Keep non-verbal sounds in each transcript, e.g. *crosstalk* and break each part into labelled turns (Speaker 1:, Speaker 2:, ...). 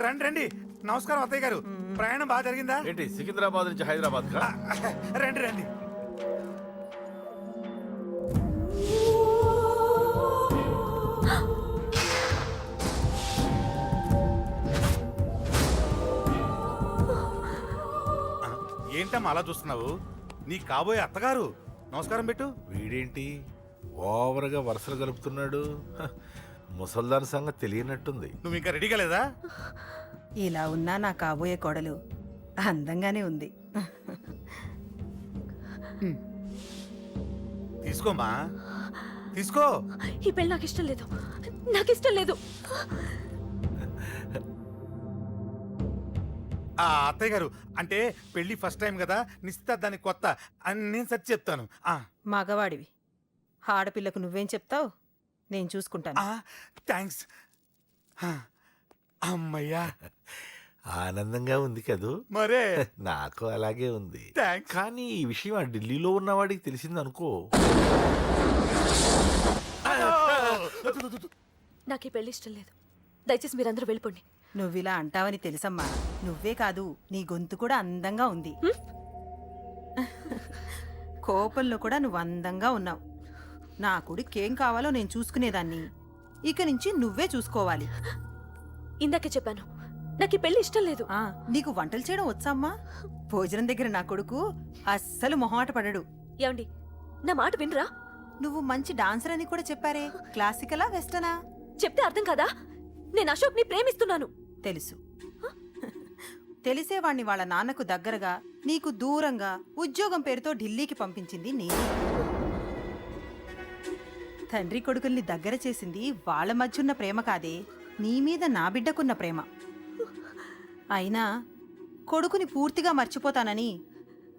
Speaker 1: రండి రండి. నమస్కారం అత్తయ్య గారు. ప్రయాణం బాగా జరిగిందా?
Speaker 2: ఏంటి సికింద్రాబాద్ నుంచి హైదరాబాద్ కా? *laughs*
Speaker 1: రండి రండి. ఏంటమ్మా అలా చూస్తున్నావు? నీ కాబోయే అత్తగారు. నమస్కారం పెట్టు.
Speaker 2: వీడేంటి? ఓవర్గా వరుసలు కలుపుతున్నాడు ముసల్దాన్ సంగతి తెలియనట్టుంది.
Speaker 1: నువ్వు ఇంకా రెడీ కాలేదా
Speaker 3: ఇలా ఉన్నా నా కాబోయే కోడలు అందంగానే ఉంది.
Speaker 1: తీసుకోమ్మా తీసుకో
Speaker 4: ఈ పెళ్ళి నాకు ఇష్టం లేదు. నాకు ఇష్టం లేదు.
Speaker 1: ఆ అత్తయ్య గారు అంటే పెళ్ళి ఫస్ట్ టైం కదా నిశ్చితార్థానికి కొత్త అని నేను సరి చెప్తాను. ఆ.
Speaker 3: మగవాడివి. ఆడపిల్లకు నువ్వేం చెప్తావు? నేను చూసుకుంటాను.
Speaker 1: థ్యాంక్స్ అమ్మయ్యా.
Speaker 2: ఆనందంగా ఉంది కదూ?
Speaker 1: మరే. *laughs*
Speaker 2: నాకు అలాగే ఉంది. కానీ ఈ విషయం ఆ ఢిల్లీలో ఉన్నవాడికి తెలిసింది అనుకో
Speaker 4: నాకు ఈ పెళ్ళి ఇష్టం లేదు. దయచేసి మీరందరూ వెళ్ళిపోండి.
Speaker 3: నువ్విలా అంటావని తెలుసమ్మా. నువ్వే కాదు నీ గొంతు కూడా అందంగా ఉంది. కోపంలో కూడా నువ్వు అందంగా ఉన్నావు. నా కొడుకేం కావాలో నేను చూసుకునేదాన్ని. ఇక నుంచి నువ్వే చూసుకోవాలి.
Speaker 4: ఇందాకే చెప్పాను. నాకు ఈ పెళ్ళి ఇష్టం లేదు.
Speaker 3: ఆ నీకు వంటలు చేయడం వచ్చామ్మా భోజనం దగ్గర నా కొడుకు అస్సలు మొహమాట పడడు.
Speaker 4: ఏమండి నా మాట వినరా?
Speaker 3: నువ్వు మంచి డాన్సర్ అని కూడా చెప్పారే. క్లాసికలా వెస్టనా?
Speaker 4: చెప్తే అర్థం కాదా? నేను అశోక్ని ప్రేమిస్తున్నాను.
Speaker 3: తెలుసు. తెలిసేవాణ్ణి వాళ్ళ నాన్నకు దగ్గరగా నీకు దూరంగా ఉద్యోగం పేరుతో ఢిల్లీకి పంపించింది నేనే. తండ్రి కొడుకుల్ని దగ్గర చేసింది వాళ్ళ మధ్యున్న ప్రేమ కాదే. నీ మీద నా బిడ్డకున్న ప్రేమ. అయినా కొడుకుని పూర్తిగా మర్చిపోతానని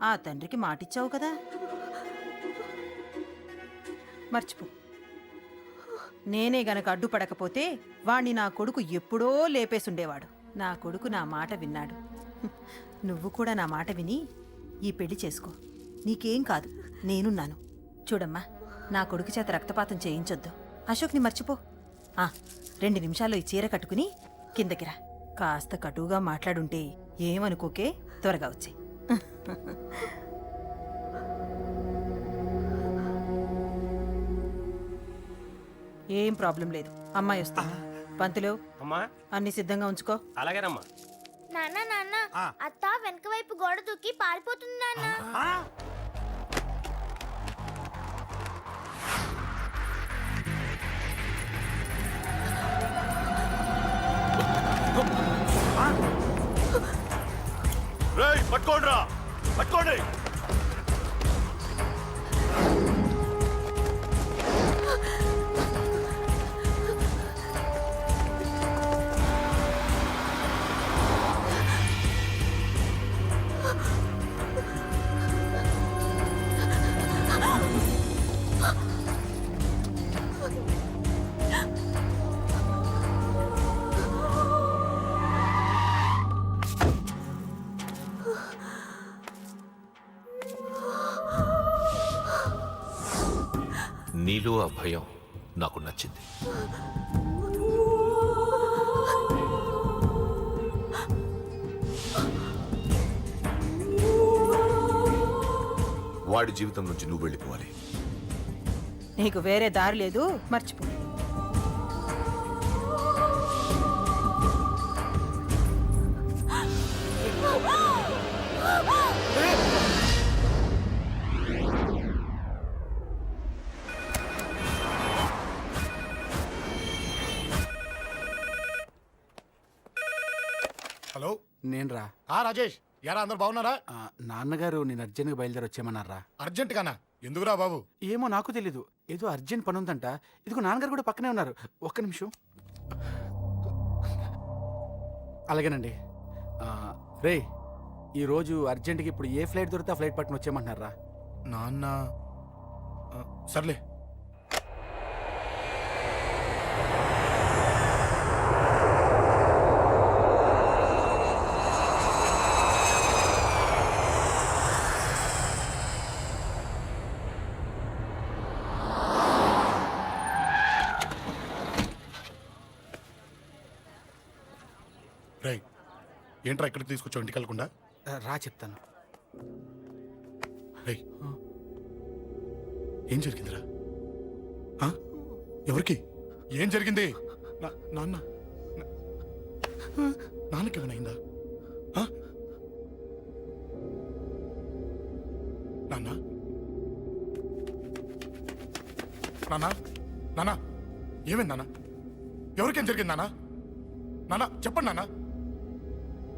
Speaker 3: ఆ తండ్రికి మాటిచ్చావు కదా. మర్చిపో. నేనే గనక అడ్డుపడకపోతే వాణ్ణి నా కొడుకు ఎప్పుడో లేపేసుండేవాడు. నా కొడుకు నా మాట విన్నాడు. నువ్వు కూడా నా మాట విని ఈ పెళ్ళి చేసుకో. నీకేం కాదు. నేనున్నాను. చూడమ్మా. నా కొడుకు చేత రక్తపాతం చేయించొద్దు. అశోక్ని మర్చిపో. ఆ రెండు నిమిషాల్లో ఈ చీర కట్టుకుని కిందకిరా కాస్త కటువుగా మాట్లాడుంటే ఏమనుకోకే త్వరగా వచ్చే. ఏం ప్రాబ్లం లేదు. అమ్మాయి వస్తా పంతులు
Speaker 5: అమ్మా.
Speaker 3: అన్ని సిద్ధంగా ఉంచుకో.
Speaker 5: అలాగేనమ్మా.
Speaker 6: నాన్న నాన్న
Speaker 1: ఆ.
Speaker 6: అత్త వెనక వైపు గోడ దూకి పారిపోతుంది నాన్న.
Speaker 2: పట్టుకోండిరా పట్టుకోండి
Speaker 7: నీలో ఆ భయం నాకు నచ్చింది.
Speaker 8: వాడి జీవితం నుంచి నువ్వు వెళ్ళిపోవాలి.
Speaker 3: నీకు వేరే దారి లేదు. మర్చిపో.
Speaker 9: రాజేష్ యారా అందరు బాగున్నారా?
Speaker 10: ఆ, నాన్నగారు నేను అర్జెంట్గా బయలుదేరి వచ్చేయమన్నారా
Speaker 9: అర్జెంట్ గానా ఎందుకురా బాబు?
Speaker 10: ఏమో నాకు తెలీదు. ఏదో అర్జెంట్ పని ఉందంట ఇదిగో నాన్నగారు కూడా పక్కనే ఉన్నారు. ఒక్క నిమిషం. అలాగేనండి. ఆ, రేయ్ ఈ రోజు అర్జెంట్కి ఇప్పుడు ఏ ఫ్లైట్ దొరికితే ఆ ఫ్లైట్ పట్టుకుని వచ్చేయమంటున్నారా
Speaker 9: నాన్న. ఆ, సర్లే రై ఏంట్రా ఇక్కడికి తీసుకొచ్చావు ఇంటికి వెళ్ళకుండా?
Speaker 10: రా చెప్తాను.
Speaker 9: రై ఏం జరిగిందిరా? ఆ? ఎవరికి? ఏం జరిగింది? నా- నాన్న. నా- నాన్నకి ఏమైనా అయిందా? ఆ? నాన్న. నాన్న. నాన్న. ఏమైంది నాన్న? ఎవరికేం జరిగింది నాన్న? నాన్న చెప్పండి నాన్న.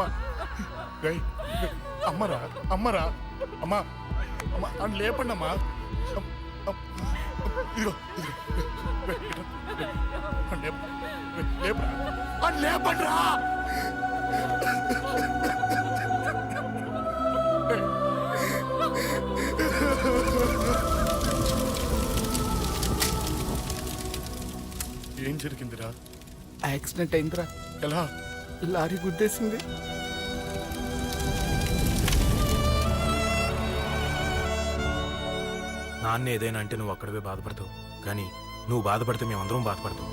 Speaker 9: అమ్మా. అమ్మరా అమ్మరా. అమ్మా అమ్మా అని లేపండి అమ్మా అమ్, అమ్, ఇదిగో ఇదిగో అని లేపండ్రా. ఏం జరిగిందిరా?
Speaker 10: యాక్సిడెంట్ అయిందిరా.
Speaker 9: ఎలా?
Speaker 10: లారీ గుద్దేసింది.
Speaker 5: నాన్న ఏదైనా అంటే నువ్వు అక్కడవే బాధపడతావు. కానీ నువ్వు బాధపడితే మేమందరం బాధపడతాం.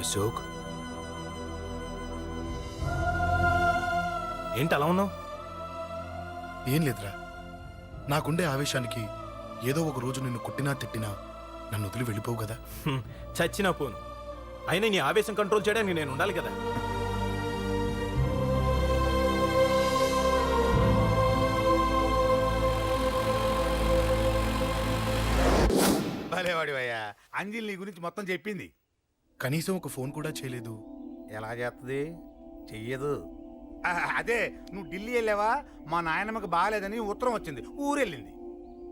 Speaker 5: అశోక్? ఏంటి అలా ఉన్నావు?
Speaker 9: ఏం లేదురా. నాకుండే ఆవేశానికి ఏదో ఒక రోజు నిన్ను కొట్టినా తిట్టినా నన్ను వదిలి వెళ్ళిపోవు కదా.
Speaker 5: చచ్చినా పోను. అయినా నీ ఆవేశం కంట్రోల్ చేయడానికి నేను ఉండాలి కదా.
Speaker 1: భలేవాడివయ్యా అంజలి నీ గురించి మొత్తం చెప్పింది.
Speaker 9: కనీసం ఒక ఫోన్ కూడా చేయలేదు.
Speaker 1: ఎలా చేస్తుంది చెయ్యదు. అదే నువ్వు ఢిల్లీ వెళ్ళావా? మా నాయనమ్మకి బాగాలేదని ఉత్తరం వచ్చింది. ఊరెళ్ళింది.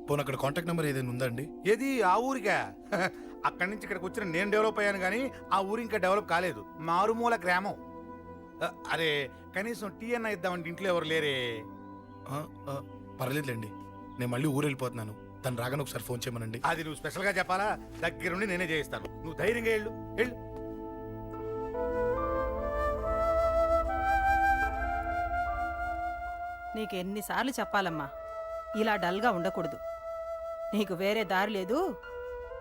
Speaker 9: పోనీ అక్కడ కాంటాక్ట్ నెంబర్ ఏదైనా ఉందా అండి?
Speaker 1: ఏది? ఆ ఊరికా? *laughs* అక్కడి నుంచి ఇక్కడికి వచ్చిన నేను డెవలప్ అయ్యాను కానీ ఆ ఊరు ఇంకా డెవలప్ కాలేదు. మారుమూల గ్రామం. అరే కనీసం టీ అన్న ఇద్దామంటే ఇంట్లో ఎవరు లేరే?
Speaker 9: ఆ, ఆ, పర్లేదులేండి. నేను మళ్ళీ ఊరు వెళ్ళిపోతున్నాను తను రాగానే ఒకసారి ఫోన్ చేయమనండి.
Speaker 1: అది నువ్వు స్పెషల్గా చెప్పాలా? దగ్గరుండి నేనే చేయిస్తాను. నువ్వు ధైర్యంగా వెళ్ళు. వెళ్ళు.
Speaker 3: నీకు ఎన్నిసార్లు చెప్పాలమ్మా? ఇలా డల్గా ఉండకూడదు. నీకు వేరే దారి లేదు.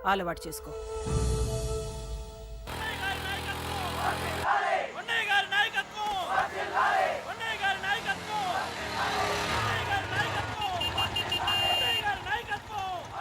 Speaker 3: అలవాటు చేసుకో.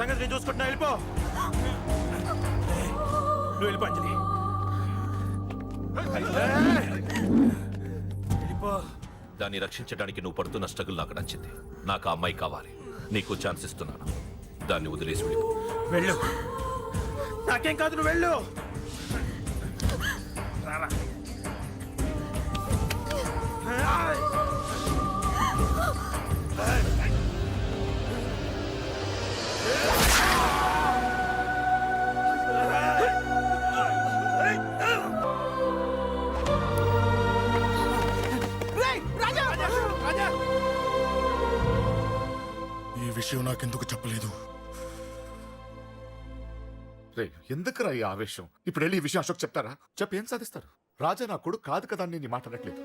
Speaker 5: సంగతి నేను చూసుకుంటున్నా వెళ్ళిపో. నువ్వు వెళ్ళిపో అంజలి. వెళ్ళిపో.
Speaker 7: దాన్ని రక్షించడానికి నువ్వు పడుతున్న స్ట్రగుల్ నాకు నచ్చింది. నాకు ఆ అమ్మాయి కావాలి. నీకు ఛాన్స్ ఇస్తున్నాను. దాన్ని వదిలేసి వెళ్ళిపో.
Speaker 5: వెళ్ళు. నాకేం కాదు నువ్వు వెళ్ళు. రారా.
Speaker 8: ఈ విషయం నాకెందుకు చెప్పలేదు? రే ఎందుకురా ఈ ఆవేశం? ఇప్పుడు వెళ్ళి ఈ విషయం అశోక్ చెప్తారా? చెప్పి ఏం సాధిస్తారు? రాజా నా కొడుకు కాదు కదా అని నేను మాట్లాడట్లేదు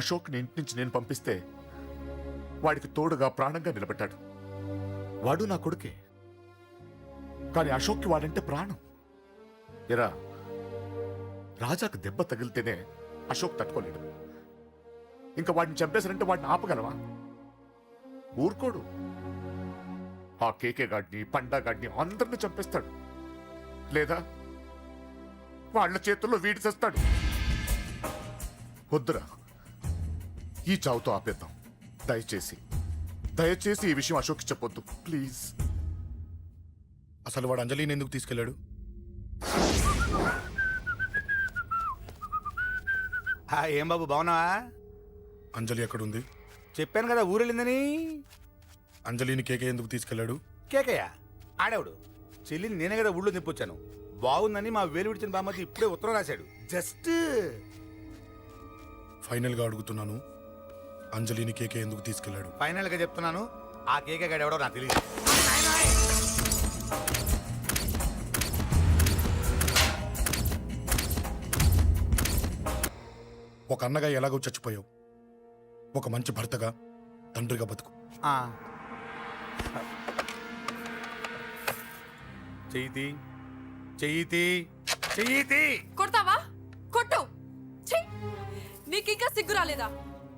Speaker 8: అశోక్ని ఇంటి నుంచి నేను పంపిస్తే వాడికి తోడుగా ప్రాణంగా నిలబెట్టాడు వాడు నా కొడుకే. కానీ అశోక్కి వాడంటే ప్రాణం. ఎరా రాజాకు దెబ్బ తగిలితేనే అశోక్ తట్టుకోలేడు. ఇంకా వాడిని చంపేశారంటే వాడిని ఆపగలవా? ఊరుకోడు. ఆ కేకే గాడిని పండా గాడిని అందరిని చంపేస్తాడు. లేదా? వాళ్ళ చేతుల్లో వీడిసేస్తాడు వద్దురా ఈ చావుతో ఆపేద్దాం. దయచేసి దయచేసి ఈ విషయం అశోక్ చెప్పొద్దు. ప్లీజ్. అసలు వాడు అంజలిని ఎందుకు తీసుకెళ్ళాడు?
Speaker 1: ఆ, ఏం బాబు బాగున్నావా?
Speaker 8: అంజలి ఎక్కడుంది?
Speaker 1: చెప్పాను కదా ఊరెళ్ళిందని.
Speaker 8: అంజలిని కేకే ఎందుకు తీసుకెళ్ళాడు?
Speaker 1: కేకయ్య ఆడేవుడు? చెల్లిని నేనే కదా ఊళ్ళో నింపొచ్చాను బాగుందని మా వేలు విడిచిన బామ్మతి ఇప్పుడే ఉత్తరం రాశాడు. జస్ట్
Speaker 8: ఫైనల్గా అడుగుతున్నాను. అంజలిని కేకే ఎందుకు తీసుకెళ్ళాడు?
Speaker 1: ఫైనల్గా చెప్తున్నాను ఆ కేకే గాడు ఎవడో నాకు తెలియదు
Speaker 8: ఒక అన్నగా ఎలాగో చచ్చిపోయావు. ఒక మంచి భర్తగా తండ్రిగా బతుకు.
Speaker 1: ఆ. చెయ్యితి చెయ్యితి చెయ్యితి
Speaker 4: కొడతావా? కొట్టు! ఛీ! నీకింకా సిగ్గు రాలేదా?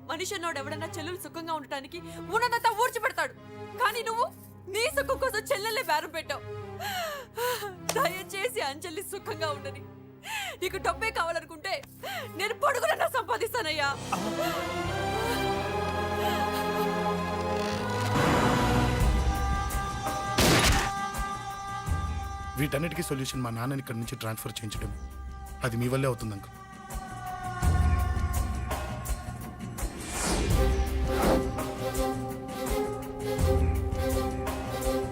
Speaker 4: మనిషి అన్నోడు ఎవడన్నా చెల్లెలు సుఖంగా ఉండటానికి ఉన్నదంతా ఊడ్చిపెడతాడు. కానీ నువ్వు నీ సుఖం కోసం చెల్లెలే బేరం పెట్టావు. దయచేసి అంజలి సుఖంగా ఉండని. నీకు డబ్బే కావాలనుకుంటే నేను పొడుగులన్నా సంపాదిస్తానయ్యా.
Speaker 9: వీటన్నిటికీ సొల్యూషన్ మా నాన్నని ఇక్కడి నుంచి ట్రాన్స్ఫర్ చేయించడం అది మీ వల్లే అవుతుంది అంకుల్